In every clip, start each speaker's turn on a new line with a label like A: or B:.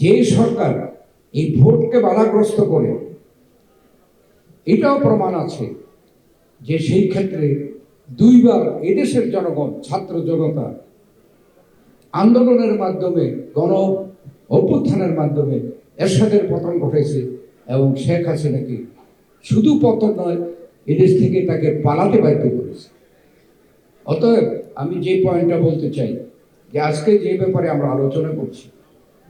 A: যে সরকার এই ভোটকে বাধাগ্রস্ত করে, এটাও প্রমাণ আছে যে সেই ক্ষেত্রে দুইবার এদেশের জনগণ, ছাত্র জনতা, আন্দোলনের মাধ্যমে, গণ অভ্যুত্থানের মাধ্যমে এরশাদের পতন ঘটেছে এবং শেখ হাসিনাকে শুধু পতন নয়, এদেশ থেকে তাকে পালাতে বাধ্য করেছে। অতএব আমি যে পয়েন্টটা বলতে চাই, যে আজকে যে ব্যাপারে আমরা আলোচনা করছি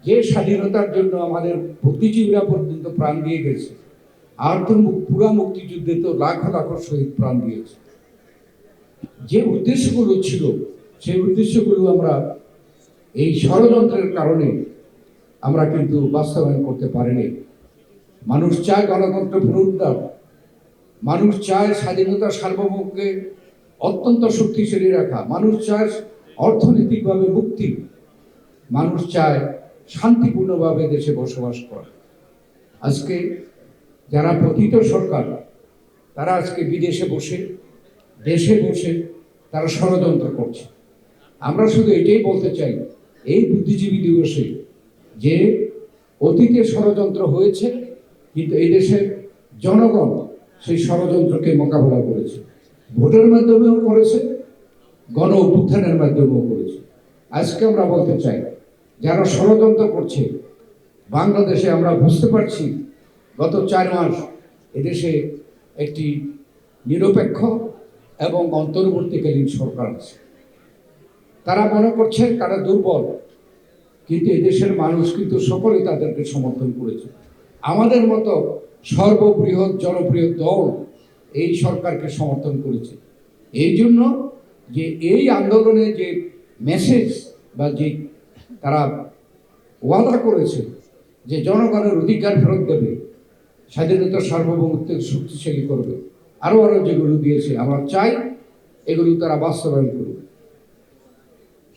A: যে স্বাধীনতার জন্য আমাদের বুদ্ধিজীবীরা পর্যন্ত প্রাণ দিয়ে গেছে, আর তো পুরা মুক্তিযুদ্ধে তো লাখ লাখো শহীদ প্রাণ দিয়েছে। যে উদ্দেশ্যগুলো ছিল, সেই উদ্দেশ্যগুলো আমরা এই ষড়যন্ত্রের কারণে আমরা কিন্তু বাস্তবায়ন করতে পারিনি। মানুষ চায় গণতন্ত্র পুনরুদ্ধার, মানুষ চায় স্বাধীনতা সার্বভৌমকে অত্যন্ত শক্তিশালী রাখা, মানুষ চায় অর্থনৈতিকভাবে মুক্তি, মানুষ চায় শান্তিপূর্ণভাবে দেশে বসবাস করা। আজকে যারা পতিত সরকার, তারা আজকে বিদেশে বসে, দেশে বসে তারা ষড়যন্ত্র করছে। আমরা শুধু এটাই বলতে চাই, এই বুদ্ধিজীবী দিবসে যে অতীতে ষড়যন্ত্র হয়েছে, কিন্তু এই দেশের জনগণ সেই ষড়যন্ত্রকে মোকাবেলা করেছে। ভোটের মাধ্যমেও করেছে গণ অভ্যুত্থানের মাধ্যমেও করেছে। আজকে আমরা বলতে চাই যারা ষড়যন্ত্র করছে, বাংলাদেশে আমরা বুঝতে পারছি গত চার মাস এদেশে একটি নিরপেক্ষ এবং অন্তর্বর্তীকালীন সরকার আছে। তারা মনে করছে তারা দুর্বল, কিন্তু এদেশের মানুষ কিন্তু সকলে তাদেরকে সমর্থন করেছে। আমাদের মতো সর্ববৃহৎ জনপ্রিয় দল এই সরকারকে সমর্থন করেছে। এই জন্য যে এই আন্দোলনে যে মেসেজ বা যে তারা ওয়াদা করেছে যে জনগণের অধিকার ফেরত দেবে, স্বাধীনতা সার্বভৌমত্ব শক্তিশালী করবে। আরও আরও যেগুলো দিয়েছে, আমরা চাই এগুলো তারা বাস্তবায়ন করবে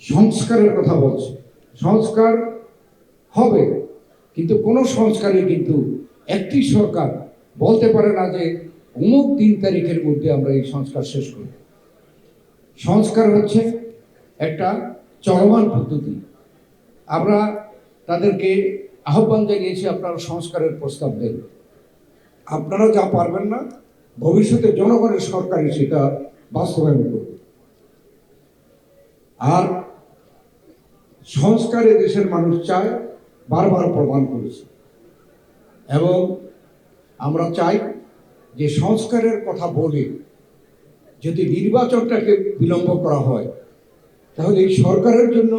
A: সংস্কারের কথা বলছে। সংস্কার হবে, কিন্তু কোনো সংস্কারে কিন্তু একটি সরকার বলতে পারে না যে অমুক তিন তারিখের মধ্যে আমরা এই সংস্কার শেষ করব। সংস্কার হচ্ছে একটা চলমান পদ্ধতি। আমরা তাদেরকে আহ্বান জানিয়েছি, আপনারা সংস্কারের প্রস্তাব দেন। আপনারা যা পারবেন না, ভবিষ্যতে জনগণের সরকারই সেটা বাস্তবায়ন করবে। আর সংস্কারে দেশের মানুষ চায়, বারবার প্রমাণ করেছে। এবং আমরা চাই যে সংস্কারের কথা বলে যদি নির্বাচনটাকে বিলম্ব করা হয়, তাহলে এই সরকারের জন্য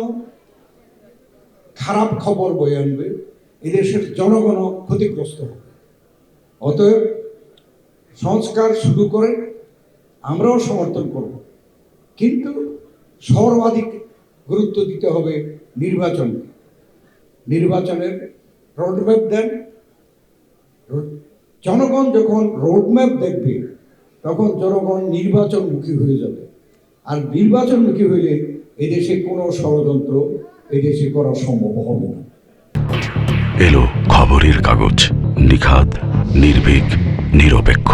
A: খারাপ খবর বয়ে আনবে, এদেশের জনগণও ক্ষতিগ্রস্ত হবে। অতএব সংস্কার শুরু করে আমরাও সমর্থন করব। কিন্তু সর্বাধিক গুরুত্ব দিতে হবে নির্বাচনকে। নির্বাচনের রোডম্যাপ দেন। জনগণ যখন রোডম্যাপ দেখবে, তখন জনগণ নির্বাচনমুখী হয়ে যাবে। আর নির্বাচনমুখী হইলে এদেশে কোনো ষড়যন্ত্র এদেশে করা সম্ভব হবে না।
B: এলো খবরের কাগজ নিখাদ নির্ভীক নিরপেক্ষ।